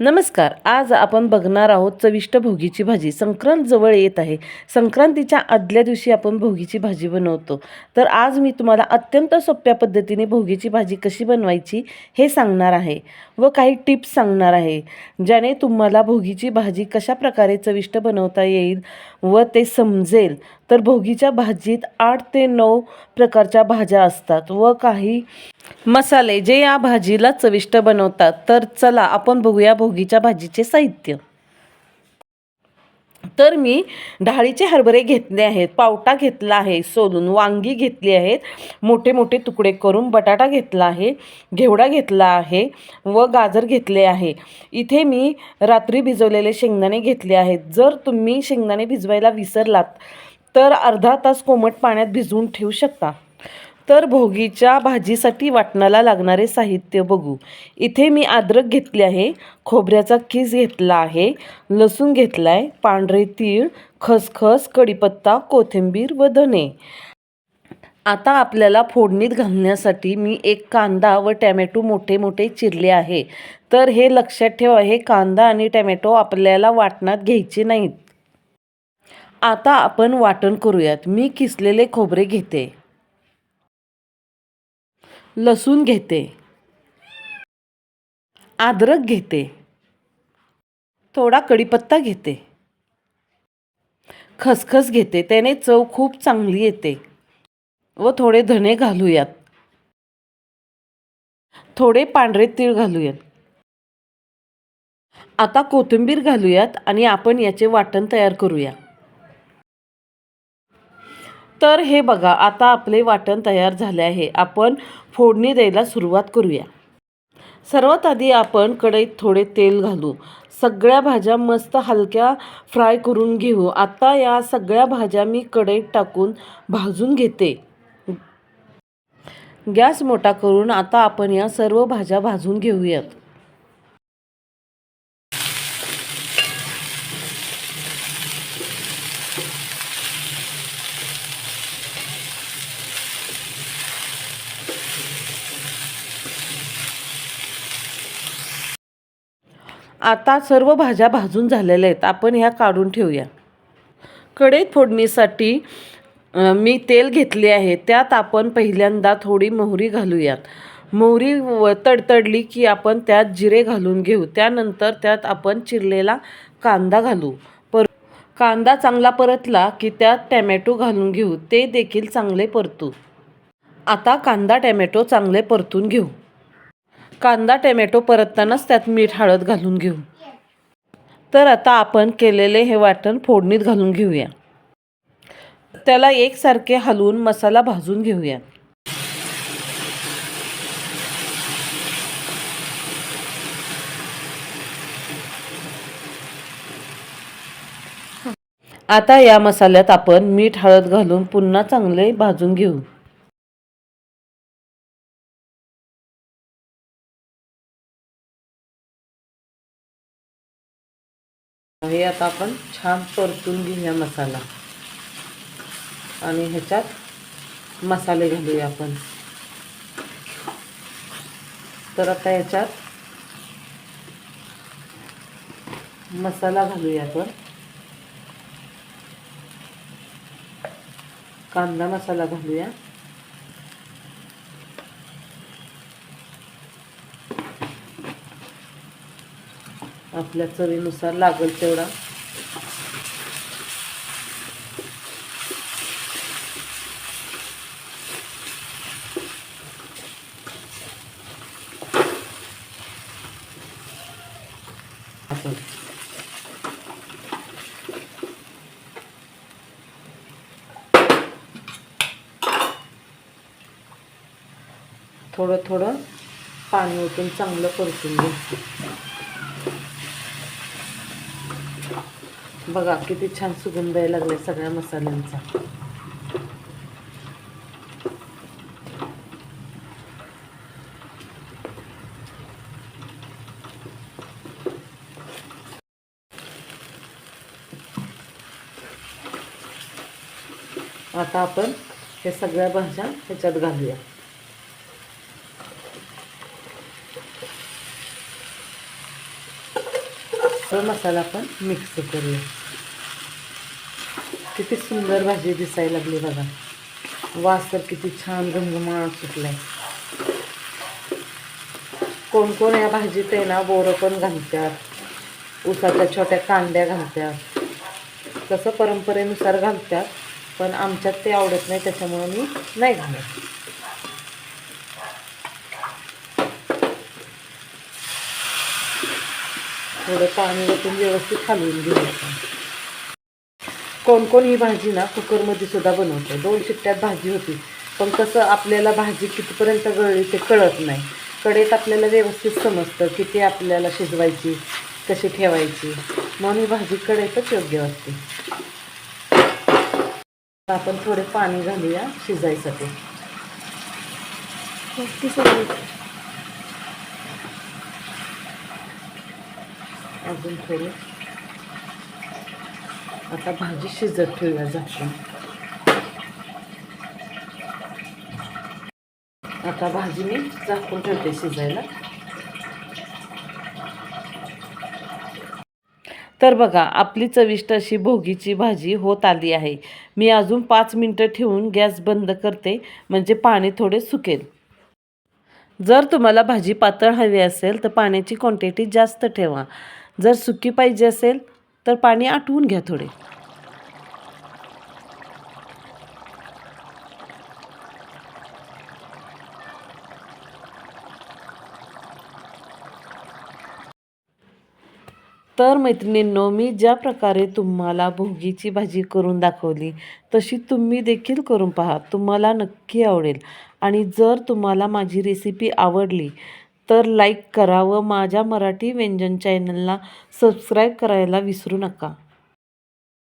नमस्कार आज आपण बघणार आहोत चविष्ट भोगीची भाजी. संक्रांत जवळ येत आहे. संक्रांतीच्या आदल्या दिवशी आपण भोगीची भाजी बनवतो. तर आज मी तुम्हाला अत्यंत सोप्या पद्धतीने भोगीची भाजी कशी बनवायची हे सांगणार आहे व काही टिप्स सांगणार आहे ज्याने तुम्हाला भोगीची भाजी कशा प्रकारे चविष्ट बनवता येईल व ते समजेल. तर भोगीच्या भाजीत आठ ते नऊ प्रकारच्या भाज्या असतात व काही मसाले जे या भाजीला चविष्ट बनवतात तर चला आपण बघूया भोगीच्या भाजीचे साहित्य. तर मी डाळीचे हरभरे घेतले आहेत पावटा घेतला आहे सोलून वांगी घेतली आहेत मोठे मोठे तुकडे करून बटाटा घेतला आहे घेवडा घेतला आहे व गाजर घेतले आहे. इथे मी रात्री भिजवलेले शेंगदाणे घेतले आहेत. जर तुम्ही शेंगदाणे भिजवायला विसरलात तर अर्धा तास कोमट पाण्यात भिजवून ठेवू शकता. तर भोगीच्या भाजीसाठी वाटणाला लागणारे साहित्य बघू. इथे मी अद्रक घेतले आहे खोबऱ्याचा खीस घेतला आहे लसूण घेतला आहे पांढरे तीळ खसखस कढीपत्ता कोथिंबीर व धने. आता आपल्याला फोडणीत घालण्यासाठी मी एक कांदा व टॅमॅटो मोठे मोठे चिरले आहे. तर हे लक्षात ठेवा हे कांदा आणि टॅमॅटो आपल्याला वाटणात घ्यायचे नाहीत. आता आपण वाटण करूयात. मी किसलेले खोबरे घेते. लसूण घेते. अद्रक घेते. थोडा कढीपत्ता घेते. खसखस घेते. त्याने चव खूप चांगली येते. व थोडे धणे घालूयात. थोडे पांढरे तीळ घालूयात. आता कोथिंबीर घालूयात आणि आपण याचे वाटण तयार करूया. तर हे बघा आता आपले वाटण तयार झाले आहे. आपण फोडणी द्यायला सुरुवात करूया. सर्वात आधी आपण कढईत थोडे तेल घालू. सगळ्या भाज्या मस्त हलक्या फ्राय करून घेऊ. आता या सगळ्या भाज्या मी कढईत टाकून भाजून घेते. गॅस मोठा करून आता आपण या सर्व भाज्या भाजून घेऊयात. आता सर्व भाज्या भाजून झालेल्या आहेत. आपण ह्या काढून ठेवूया. कढईत फोडणीसाठी मी तेल घेतले आहे. त्यात आपण पहिल्यांदा थोडी मोहरी घालूयात. मोहरी व तडतडली की आपण त्यात जिरे घालून घेऊ. त्यानंतर त्यात आपण चिरलेला कांदा घालू. पर कांदा चांगला परतला की त्यात टॅमॅटो घालून घेऊ. ते देखील चांगले परतू. आता कांदा टॅमॅटो चांगले परतून घेऊ. कांदा टोमॅटो परततानाच त्यात मीठ हळद घालून घेऊ. तर आता आपण केलेले हे वाटण फोडणीत घालून घेऊया. त्याला एकसारखे हलवून मसाला भाजून घेऊया. आता या मसाल्यात आपण मीठ हळद घालून पुन्हा चांगले भाजून घेऊ. हे आता आपण छान परतून घेऊया मसाला. आणि ह्याच्यात मसाले घालूया आपण. तर आता ह्याच्यात मसाला घालूया आपण. कांदा मसाला घालूया. आपल्या चवीनुसार लागेल तेवढा. थोडं थोडं पाणी ओतून चांगलं परतून घेऊ बघा किती छान सुगंध यायला लागलाय सगळ्या मसाल्यांचा. आता आपण हे सगळ्या भाज्या ह्याच्यात तो मसाला पण मिक्स करूया. किती सुंदर भाजी दिसायला लागली बघा. वास तर किती छान घमघमाळ सुटलाय. कोण कोण या भाजीत आहे ना बोरं पण घालतात उसाच्या छोट्या कांड्या घालतात तसं परंपरेनुसार घालतात पण आमच्यात ते आवडत नाही त्याच्यामुळं मी नाही घालत. थोडं पाणी वतून व्यवस्थित हलवून घेऊया कोण कोण ही भाजी ना कुकरमध्ये सुद्धा बनवतो. दोन शिट्ट्यात भाजी होती. पण कसं आपल्याला भाजी कितीपर्यंत गळली ते कळत नाही. कडेत आपल्याला व्यवस्थित समजतं किती आपल्याला शिजवायची कशी ठेवायची. म्हणून ही भाजी कडेतच योग्य वाटते आपण थोडे पाणी घालूया शिजायसाठी. अजून थोडं. आता भाजी शिजत ठेवूया झाकून आता भाजी मी झाकून ठेवते शिजायला. तर बघा आपली चविष्ट अशी भोगीची भाजी होत आली आहे. मी अजून पाच मिनटं ठेवून गॅस बंद करते म्हणजे पाणी थोडे सुकेल. जर तुम्हाला भाजी पातळ हवी असेल तर पाण्याची क्वांटिटी जास्त ठेवा. जर सुकी पाहिजे असेल तर पाणी आटवून घ्या थोडे. तर मैत्रिणींनो मी ज्या प्रकारे तुम्हाला भोगीची भाजी करून दाखवली तशी तुम्ही देखील करून पहा. तुम्हाला नक्की आवडेल. आणि जर तुम्हाला माझी रेसिपी आवडली तर लाईक करा व माझ्या मराठी व्यंजन चॅनलला सबस्क्राईब करायला विसरू नका.